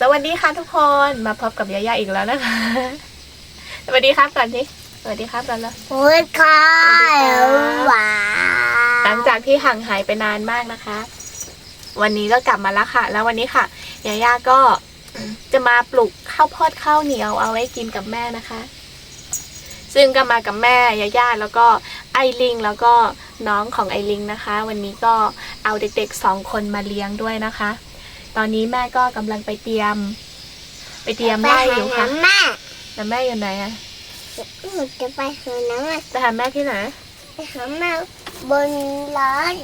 สวัสดีค่ะทุกคนมาพบกับยาย่าอีกแล้วนะคะ สวัสดีครับก่อนทีสวัสดีครับก่อนแล้วโอ้ยค่ะหวาหลังจากที่ห่างหายไปนานมากนะคะ วันนี้ก็กลับมาแล้วค่ะ แล้ววันนี้ค่ะยาย่าก็จะมาปลูกข้าวโพดข้าวเหนียวเอาไว้กินกับแม่นะคะ ซึ่งก็มากับแม่ยาย่าแล้วก็ไอลิงแล้วก็น้องของไอลิงนะคะ วันนี้ก็เอาเด็กๆสองคนมาเลี้ยงด้วยนะคะ ตอนนี้แม่ก็กำลังไปเตรียม ไปเตรียมไร่อยู่ค่ะแม่แต่แม่อยู่ไหนอะหนูจะไปหาน้ำอะจะหาแม่ที่ไหนไปหาแม่บนร้าน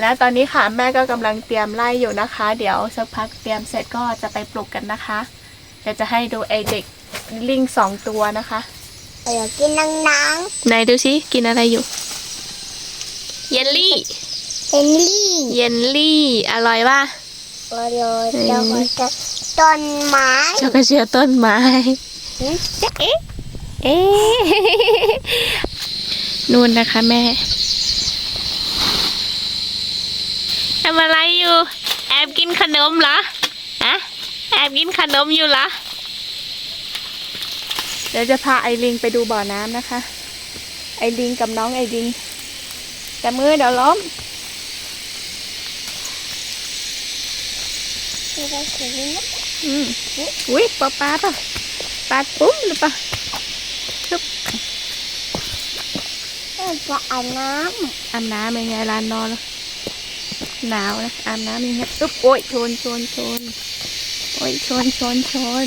แล้วตอนนี้ค่ะแม่ก็กำลังเตรียมไล่อยู่นะคะ เดี๋ยวสักพักเตรียมเสร็จก็จะไปปลูกกันนะคะเดี๋ยวจะให้ดูไอเด็กลิงสองตัวนะคะเดี๋ยวกินนังนังไหนดูสิกินอะไรอยู่ เยลลี่ ๆเฮนลี่เยลลี่ อร่อยป่ะโอโยเจ้าก็จะต้นไม้ช็อกโกเชียต้นไม้หืมเอ๊ะเอ๊ะนู่นนะคะแม่ทำอะไรอยู่ แอบกินขนมเหรออะแอบกินขนมอยู่เหรอเดี๋ยวจะพาไอลิงไปดูบ่อน้ำนะคะ ไอลิงกับน้องไอลิงแต่มือเดี๋ยวล้ม ไม่ได้ถึงนะ อืมอุ้ยปลาปลาป่ะปลาปุ้มหรือเปล่าเออจะอาบน้อาบน้ำยังไงลานนอนแล้วหนาวนะอาบน้ำยังไงอุ๊บโอ้ยชนชนชนโอ้ยชนชนชน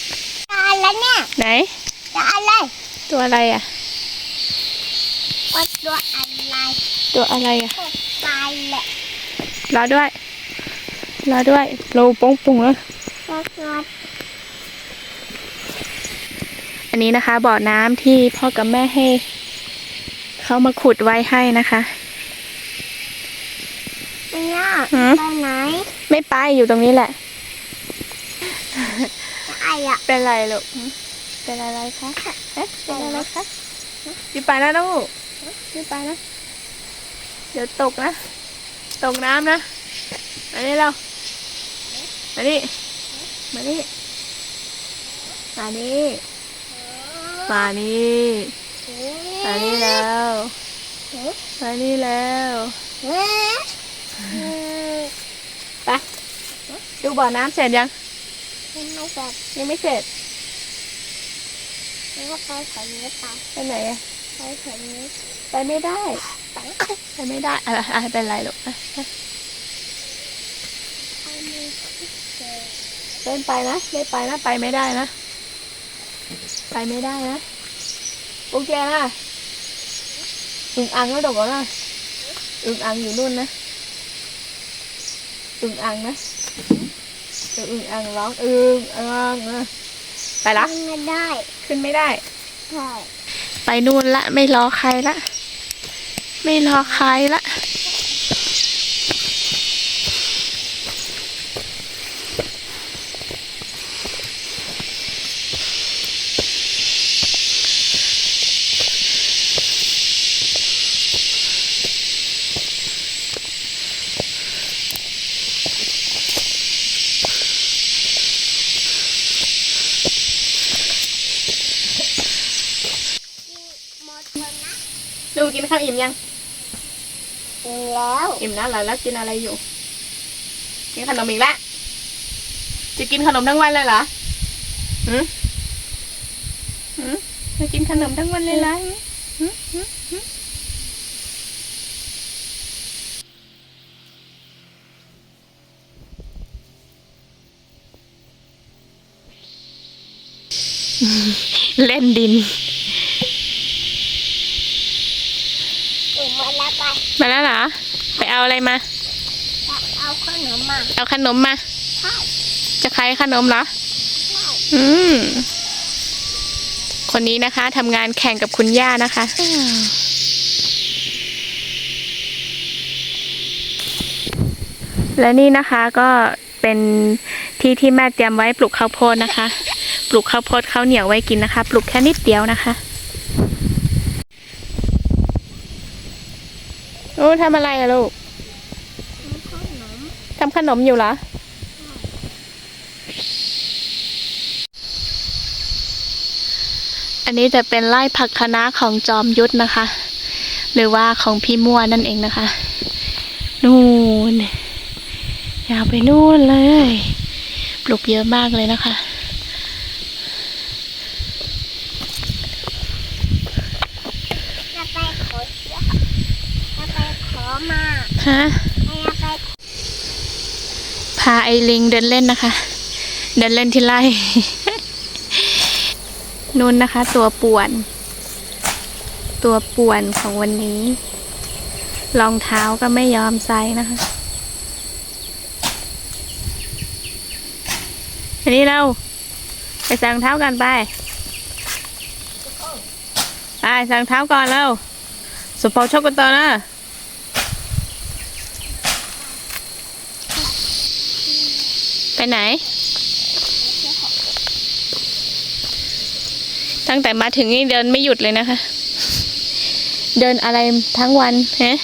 ำตายแล้วเนี่ยไหนจะอะไรตัวอะไรอะว่าตัวอะไรตัวอะไรอะก็ตายแหละรอด้วย รอด้วยโลโป้งปุงแล้วก็ตัวอันนี้นะคะบ่อน้ำที่พ่อกับแม่ให้เขามาขุดไว้ให้นะคะเนี่ยหืมไปไหน ไม่ไปอยู่ตรงนี้แหละจะไอ้อะเป็นไรลูกหืมเป็นอะไรคะเอ๊ะเป็นอะไรคะอยู่ไปนะลูกอยู่ไปนะ เดี๋ยวตกนะ ตกน้ำนะมานี่เรา มานี่มานี่มานี่มานี่มานี่แล้วมานี่แล้วเอ๊ะไปดูบ่อน้ำเสร็จยังไม่แบบยังไม่เสร็จไม่ว่าไปแถวนี้ไปไปไหนอะไปแถวนี้ไปไม่ได้ ไปไปไม่ได้อะไรอะไรเป็นไรลูกอะอะ ไปนี่เจอ เดินไปนะไม่ไปนะไปไม่ได้นะ ไปไม่ได้นะโอเคนะอึ่งอ่างก็ดอกนะอึ่งอ่างอยู่นู่นนะอึ่งอ่างนะเดี๋ยวอึ่งอ่างร้องอึ่งอ่างนะไปละไม่ได้ ขึ้นไม่ได้ใช่ไปนู่นละ ไม่รอใครละ ไม่รอใครละ หมดแล้วนะ ดู กินข้าวอิ่มยังกินแล้วอิ่มแล้วเหรอแล้วกินอะไรอยู่ กินขนมอีกแล้วจะกินขนมทั้งวันเลยเหรอหืมหืมจะกินขนมทั้งวันเลยเหรอหืมหืมหืมเล่นดิน มาแล้วเหรอ ไปเอาอะไรมาจะเอาขนมมา เอาขนมมาใช่จะขายขนมเหรอใช่อืม คนนี้นะคะทำงานแข่งกับคุณย่านะคะและนี่นะคะก็เป็นที่ที่แม่เตรียมไว้ปลูกข้าวโพดนะคะ ปลูกข้าวโพดข้าวเหนียวไว้กินนะคะ ปลูกแค่นิดเดียวนะคะ โอ้ทำอะไรอะลูกทำขนมอยู่เหรออันนี้จะเป็นไร่ผักคะน้าของจอมยุทธนะคะ หรือว่าของพี่มั่วนั่นเองนะคะ นู่นยาวไปนู่นเลย ปลูกเยอะมากเลยนะคะ ฮะพาไอลิงเดินเล่นนะคะ เดินเล่นที่ไร่นู่นนะคะ ตัวป่วน ตัวป่วนของวันนี้รองเท้าก็ไม่ยอมใส่นะคะ อันนี้เรา ไปใส่รองเท้ากันไป ไปใส่รองเท้าก่อนแล้วสุปอชกกันต่อนะ ไปไหน ตั้งแต่มาถึงนี่เดินไม่หยุดเลยนะคะ เดินอะไรทั้งวันฮะ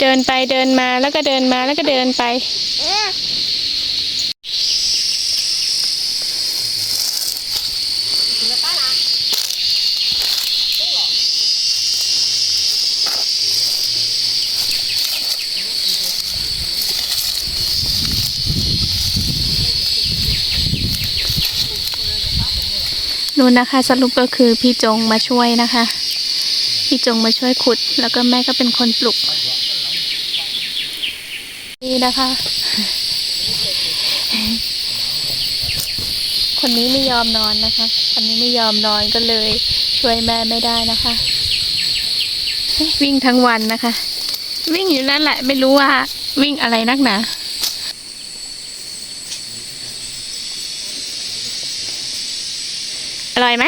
เดินไปเดินมาแล้วก็เดินมาแล้วก็เดินไป เออ นู่นนะคะสรุปก็คือพี่จงมาช่วยนะคะ พี่จงมาช่วยขุด แล้วก็แม่ก็เป็นคนปลุก นี่นะคะ คนนี้ไม่ยอมนอนนะคะคนนี้ไม่ยอมนอนก็เลยช่วยแม่ไม่ได้นะคะ วิ่งทั้งวันนะคะ วิ่งอยู่นั่นแหละ ไม่รู้ว่าวิ่งอะไรนักหนา อร่อยไหม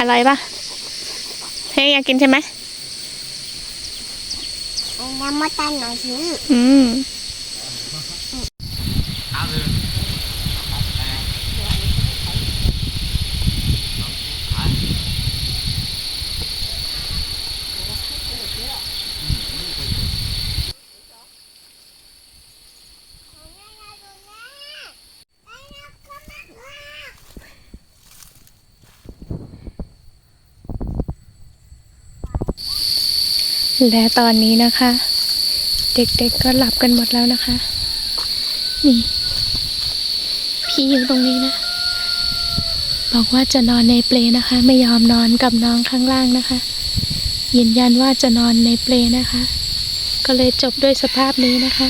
อร่อยปะเฮ้ยอยากกินใช่ไหมน้ำมันตันหน่อยสิอืม และตอนนี้นะคะ เด็กๆก็หลับกันหมดแล้วนะคะ นี่ พี่อยู่ตรงนี้นะ บอกว่าจะนอนในเปลนะคะ ไม่ยอมนอนกับน้องข้างล่างนะคะ ยืนยันว่าจะนอนในเปลนะคะ ก็เลยจบด้วยสภาพนี้นะคะ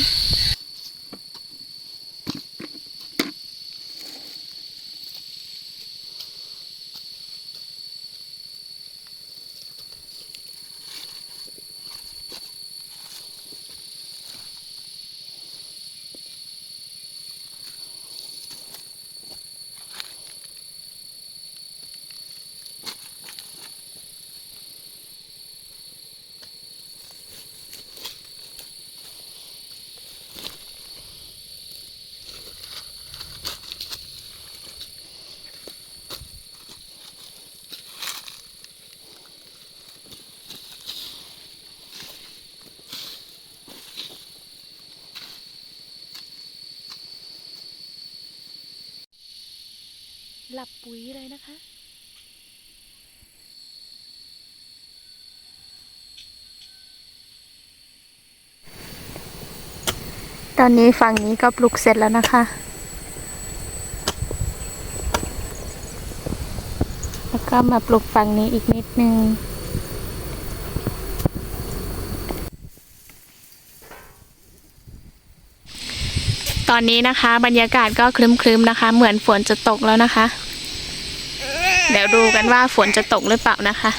หลับปุ๋ยเลยนะคะ ตอนนี้ฝั่งนี้ก็ปลุกเสร็จแล้วนะคะ แล้วก็มาปลุกฝั่งนี้อีกนิดนึงตอนนี้นะคะ บรรยากาศก็ครึ้มๆนะคะ เหมือนฝนจะตกแล้วนะคะ เดี๋ยวดูกันว่าฝนจะตกหรือเปล่านะคะ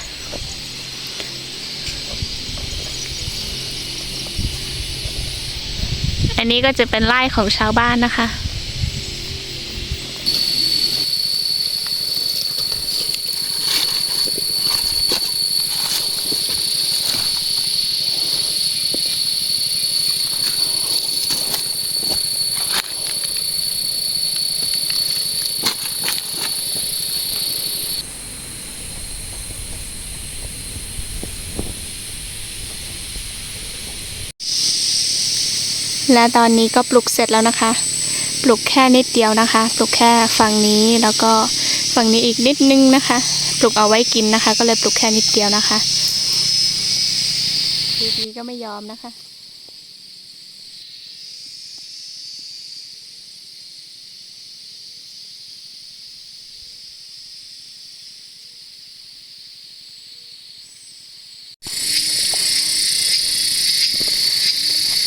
อันนี้ก็จะเป็นไร่ของชาวบ้านนะคะ และตอนนี้ก็ปลูกเสร็จแล้วนะคะ ปลูกแค่นิดเดียวนะคะ ปลูกแค่ฝั่งนี้แล้วก็ฝั่งนี้อีกนิดนึงนะคะ ปลูกเอาไว้กินนะคะ ก็เลยปลูกแค่นิดเดียวนะคะดีๆก็ไม่ยอมนะคะ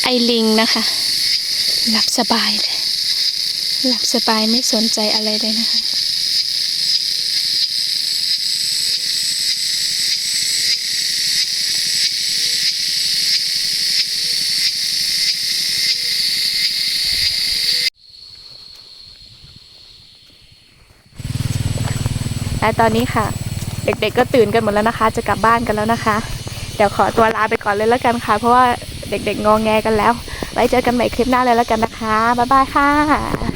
ไอลิงนะคะ หลับสบายเลย หลับสบายไม่สนใจอะไรเลยนะคะและตอนนี้ค่ะ เด็กๆก็ตื่นกันหมดแล้วนะคะ จะกลับบ้านกันแล้วนะคะ เดี๋ยวขอตัวลาไปก่อนเลยแล้วกันค่ะ เพราะว่า เด็กๆงองแงกันแล้ว ไว้เจอกันใหม่คลิปหน้าเลยแล้วกันนะคะ บ๊ายบายค่ะ